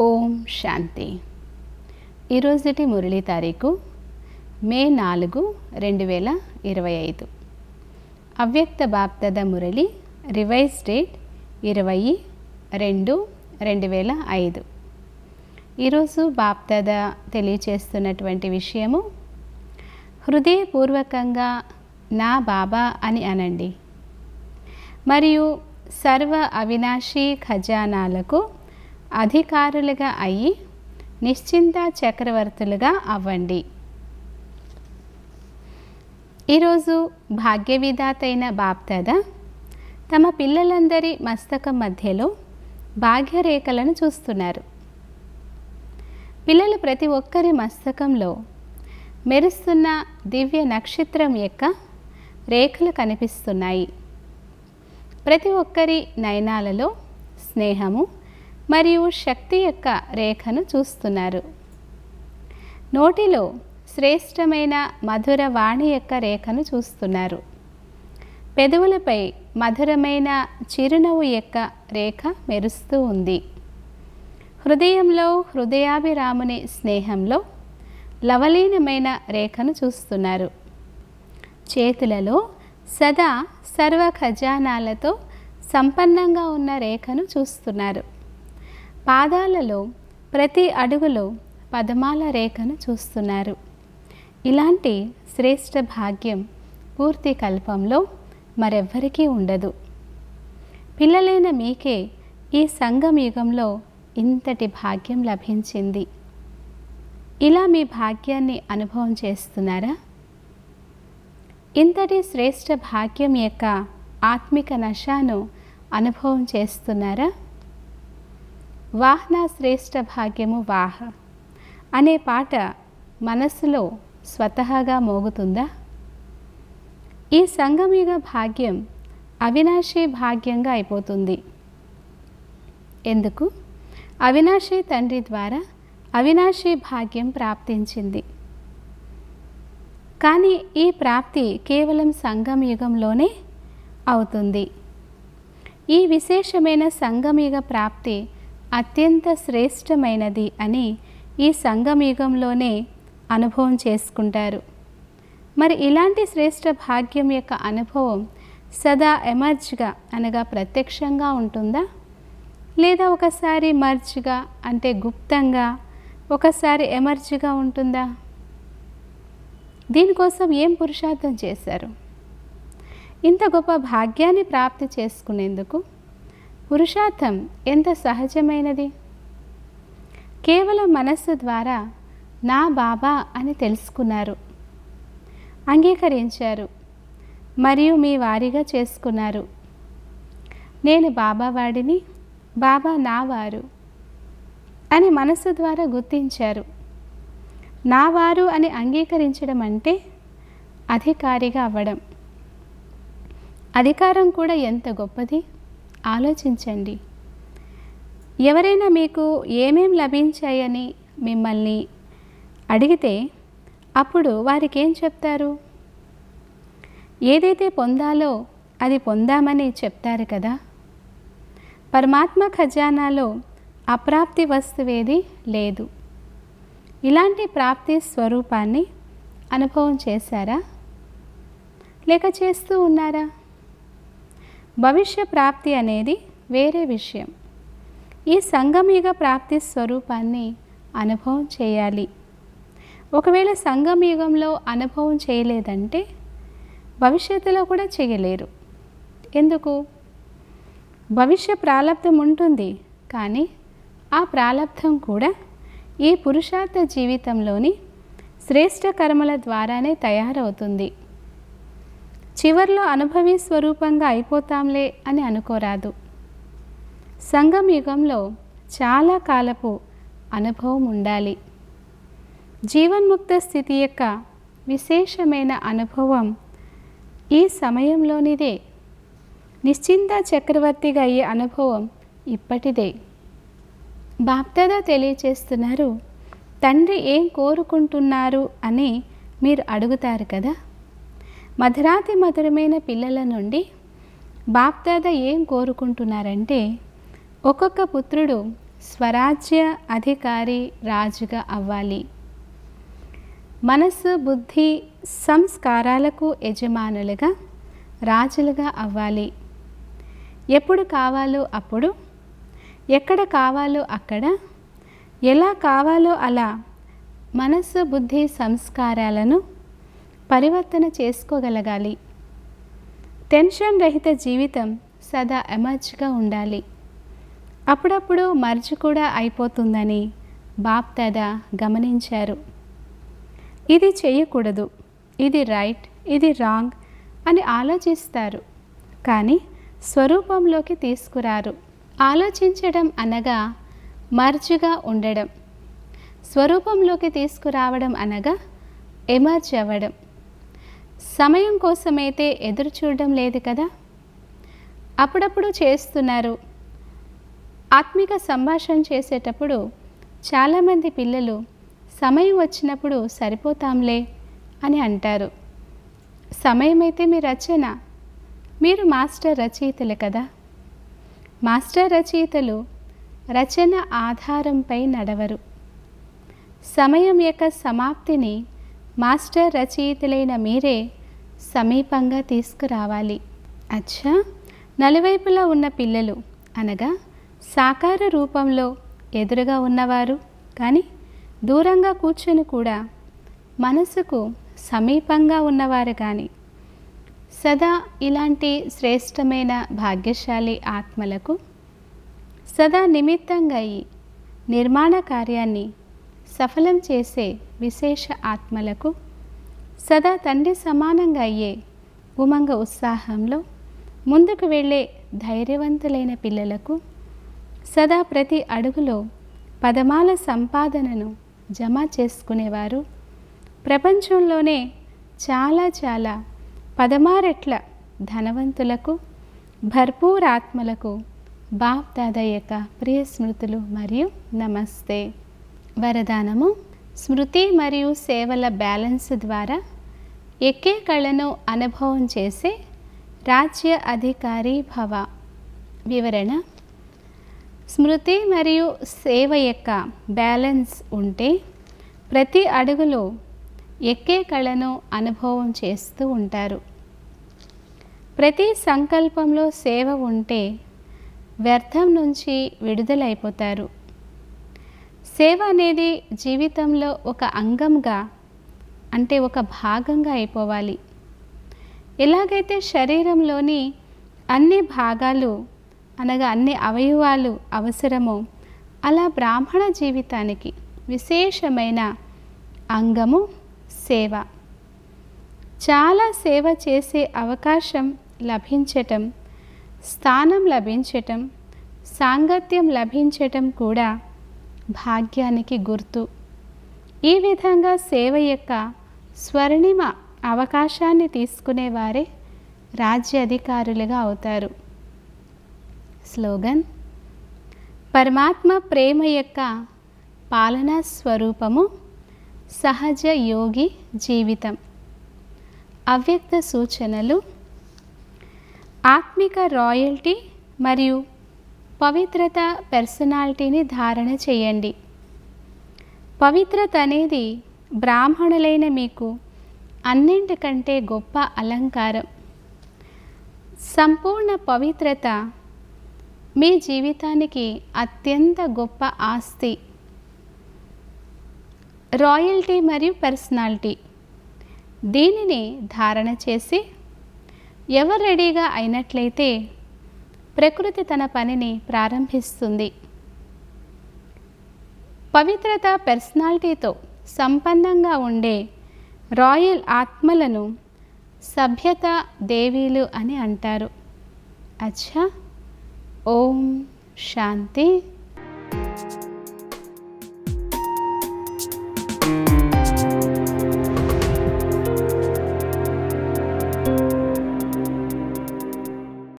ఓం శాంతి. ఈరోజుటి మురళి తారీఖు మే నాలుగు రెండు వేల ఇరవై ఐదు. అవ్యక్త బాప్తద మురళి రివైజ్ డేట్ ఇరవై రెండు రెండు వేల ఐదు. ఈరోజు బాప్తద తెలియచేస్తున్నటువంటి విషయము హృదయపూర్వకంగా నా బాబా అని అనండి. మరియు సర్వ అవినాశీ ఖజానాలకు అధికారులుగా అయ్యి నిశ్చింత చక్రవర్తులుగా అవ్వండి. ఈరోజు భాగ్యవిధాతైన బాప్దాద తమ పిల్లలందరి మస్తకం మధ్యలో భాగ్యరేఖలను చూస్తున్నారు. పిల్లలు ప్రతి ఒక్కరి మస్తకంలో మెరుస్తున్న దివ్య నక్షత్రం యొక్క రేఖలు కనిపిస్తున్నాయి. ప్రతి ఒక్కరి నయనాలలో స్నేహము మరియు శక్తి యొక్క రేఖను చూస్తున్నారు. నోటిలో శ్రేష్టమైన మధుర వాణి యొక్క రేఖను చూస్తున్నారు. పెదవులపై మధురమైన చిరునవ్వు యొక్క రేఖ మెరుస్తూ ఉంది. హృదయంలో హృదయాభిరాముని స్నేహంలో లవలీనమైన రేఖను చూస్తున్నారు. చేతులలో సదా సర్వ ఖజానాలతో సంపన్నంగా ఉన్న రేఖను చూస్తున్నారు. పాదాలలో ప్రతి అడుగులో పదమాల రేఖను చూస్తున్నారు. ఇలాంటి శ్రేష్ఠ భాగ్యం పూర్తి కల్పంలో మరెవ్వరికీ ఉండదు. పిల్లలైన మీకే ఈ సంగం యుగంలో ఇంతటి భాగ్యం లభించింది. ఇలా మీ భాగ్యాన్ని అనుభవం చేస్తున్నారా? ఇంతటి శ్రేష్ఠ భాగ్యం యొక్క ఆత్మిక నశాను అనుభవం చేస్తున్నారా? వాహన శ్రేష్ఠ భాగ్యము వాహ అనే పాట మనస్సులో స్వతహాగా మోగుతుందా? ఈ సంగమయుగ భాగ్యం అవినాశి భాగ్యంగా అయిపోతుంది. ఎందుకు? అవినాశి తండ్రి ద్వారా అవినాశి భాగ్యం ప్రాప్తించింది. కానీ ఈ ప్రాప్తి కేవలం సంగం యుగంలోనే అవుతుంది. ఈ విశేషమైన సంగమయుగ ప్రాప్తి అత్యంత శ్రేష్టమైనది అని ఈ సంగమయుగంలోనే అనుభవం చేసుకుంటారు. మరి ఇలాంటి శ్రేష్ట భాగ్యం యొక్క అనుభవం సదా ఎమర్జ్గా అనగా ప్రత్యక్షంగా ఉంటుందా? లేదా ఒకసారి మర్జ్గా అంటే గుప్తంగా ఒకసారి ఎమర్జ్గా ఉంటుందా? దీనికోసం ఏం పురుషార్థం చేశారు? ఇంత గొప్ప భాగ్యాన్ని ప్రాప్తి చేసుకునేందుకు పురుషార్థం ఎంత సహజమైనది? కేవలం మనస్సు ద్వారా నా బాబా అని తెలుసుకున్నారు. అంగీకరించారు. మరియు మీ వారిగా చేసుకున్నారు. నేను బాబా వాడిని బాబా నా వారు అని మనస్సు ద్వారా గుర్తించారు. నా వారు అని అంగీకరించడం అంటే అధికారిగా అవ్వడం. అధికారం కూడా ఎంత గొప్పది? ఆలోచించండి. ఎవరైనా మీకు ఏమేం లభించాయని మిమ్మల్ని అడిగితే అప్పుడు వారికి ఏం చెప్తారు? ఏదైతే పొందాలో అది పొందామని చెప్తారు కదా? పరమాత్మ ఖజానాలో అప్రాప్తి వస్తువేది లేదు. ఇలాంటి ప్రాప్తి స్వరూపాన్ని అనుభవం చేశారా? లేక చేస్తూ ఉన్నారా? భవిష్య ప్రాప్తి అనేది వేరే విషయం. ఈ సంగమయుగ ప్రాప్తి స్వరూపాన్ని అనుభవం చేయాలి. ఒకవేళ సంగమయుగంలో అనుభవం చేయలేదంటే భవిష్యత్తులో కూడా చేయలేరు. ఎందుకు? భవిష్య ప్రాలబ్ధం ఉంటుంది కానీ ఆ ప్రాలబ్ధం కూడా ఈ పురుషార్థ జీవితంలోని శ్రేష్ట కర్మల ద్వారానే తయారవుతుంది. చివర్లో అనుభవి స్వరూపంగా అయిపోతాంలే అని అనుకోరాదు. సంగం యుగంలో చాలా కాలపు అనుభవం ఉండాలి. జీవన్ముక్త స్థితి యొక్క విశేషమైన అనుభవం ఈ సమయంలోనిదే. నిశ్చింత చక్రవర్తిగా అయ్యే అనుభవం ఇప్పటిదే. బాప్తదా తెలియచేస్తున్నారు తండ్రి ఏం కోరుకుంటున్నారు అని మీరు అడుగుతారు కదా? మధురాతి మధురమైన పిల్లల నుండి బాప్దాద ఏం కోరుకుంటున్నారంటే ఒక్కొక్క పుత్రుడు స్వరాజ్య అధికారి రాజుగా అవ్వాలి. మనసు బుద్ధి సంస్కారాలకు యజమానులుగా రాజులుగా అవ్వాలి. ఎప్పుడు కావాలో అప్పుడు ఎక్కడ కావాలో అక్కడ ఎలా కావాలో అలా మనసు బుద్ధి సంస్కారాలను పరివర్తన చేసుకోగలగాలి. టెన్షన్ రహిత జీవితం సదా ఎమర్జ్గా ఉండాలి. అప్పుడప్పుడు మర్జ్ కూడా అయిపోతుందని బాప్ దాదా గమనించారు. ఇది చేయకూడదు. ఇది రైట్ ఇది రాంగ్ అని ఆలోచిస్తారు. కానీ స్వరూపంలోకి తీసుకురారు. ఆలోచించడం అనగా మర్జుగా ఉండడం. స్వరూపంలోకి తీసుకురావడం అనగా ఎమర్జ్ అవ్వడం. సమయం కోసమైతే ఎదురు చూడడం లేదు కదా? అప్పుడప్పుడు చేస్తున్నారు. ఆత్మిక సంభాషణ చేసేటప్పుడు చాలామంది పిల్లలు సమయం వచ్చినప్పుడు సరిపోతాంలే అని అంటారు. సమయం అయితే మీ రచన. మీరు మాస్టర్ రచయితలు కదా? మాస్టర్ రచయితలు రచన ఆధారంపై నడవరు. సమయం యొక్క సమాప్తిని మాస్టర్ రచయితలైన మీరే సమీపంగా తీసుకురావాలి. అచ్చా! నలువైపులా ఉన్న పిల్లలు అనగా సాకార రూపంలో ఎదురుగా ఉన్నవారు. కానీ దూరంగా కూర్చొని కూడా మనసుకు సమీపంగా ఉన్నవారు కానీ సదా ఇలాంటి శ్రేష్టమైన భాగ్యశాలి ఆత్మలకు సదా నిమిత్తంగా ఈ నిర్మాణ కార్యాన్ని సఫలం చేసే విశేష ఆత్మలకు సదా తండ్రి సమానంగా అయ్యే ఉమంగ ఉత్సాహంలో ముందుకు వెళ్ళే ధైర్యవంతులైన పిల్లలకు సదా ప్రతి అడుగులో పదమాల సంపాదనను జమ చేసుకునేవారు. ప్రపంచంలోనే చాలా చాలా పదమారెట్ల ధనవంతులకు భర్పూర్ ఆత్మలకు బాప్ దాదా యొక్క ప్రియ స్మృతులు మరియు నమస్తే. వరదానము. స్మృతి మరియు సేవల బ్యాలెన్స్ ద్వారా ఎక్కే కళను అనుభవం చేసే రాజ్య అధికారి భవ. వివరణ. స్మృతి మరియు సేవ యొక్క బ్యాలెన్స్ ఉంటే ప్రతి అడుగులో ఎక్కే కళను అనుభవం చేస్తూ ఉంటారు. ప్రతి సంకల్పంలో సేవ ఉంటే వ్యర్థం నుంచి విడుదలైపోతారు. సేవ అనేది జీవితంలో ఒక అంగంగా అంటే ఒక భాగంగా అయిపోవాలి. ఎలాగైతే శరీరంలోని అన్ని భాగాలు అనగా అన్ని అవయవాలు అవసరమో అలా బ్రాహ్మణ జీవితానికి విశేషమైన అంగము సేవ. చాలా సేవ చేసే అవకాశం లభించటం స్థానం లభించటం సాంగత్యం లభించటం కూడా భాగ్యానికి గుర్తు. ఈ విధంగా సేవ యొక్క స్వర్ణిమ అవకాశాన్ని తీసుకునేవారే రాజ్య అధికారులుగా అవుతారు. స్లోగన్ పరమాత్మ ప్రేమ యొక్క పాలనా స్వరూపము సహజ యోగి జీవితం. అవ్యక్త సూచనలు ఆత్మిక రాయల్టీ మరియు పవిత్రత పర్సనాలిటీని ధారణ చేయండి. పవిత్రత అనేది బ్రాహ్మణులైన మీకు అన్నింటికంటే గొప్ప అలంకారం. సంపూర్ణ పవిత్రత మీ జీవితానికి అత్యంత గొప్ప ఆస్తి. రాయల్టీ మరియు పర్సనాలిటీ దీనిని ధారణ చేసి ఎవరు రెడీగా అయినట్లయితే ప్రకృతి తన పనిని ప్రారంభిస్తుంది. పవిత్రత పర్సనాలిటీతో సంపన్నంగా ఉండే రాయల్ ఆత్మలను సభ్యత దేవీలు అని అంటారు. అచ్చా. ఓం శాంతి.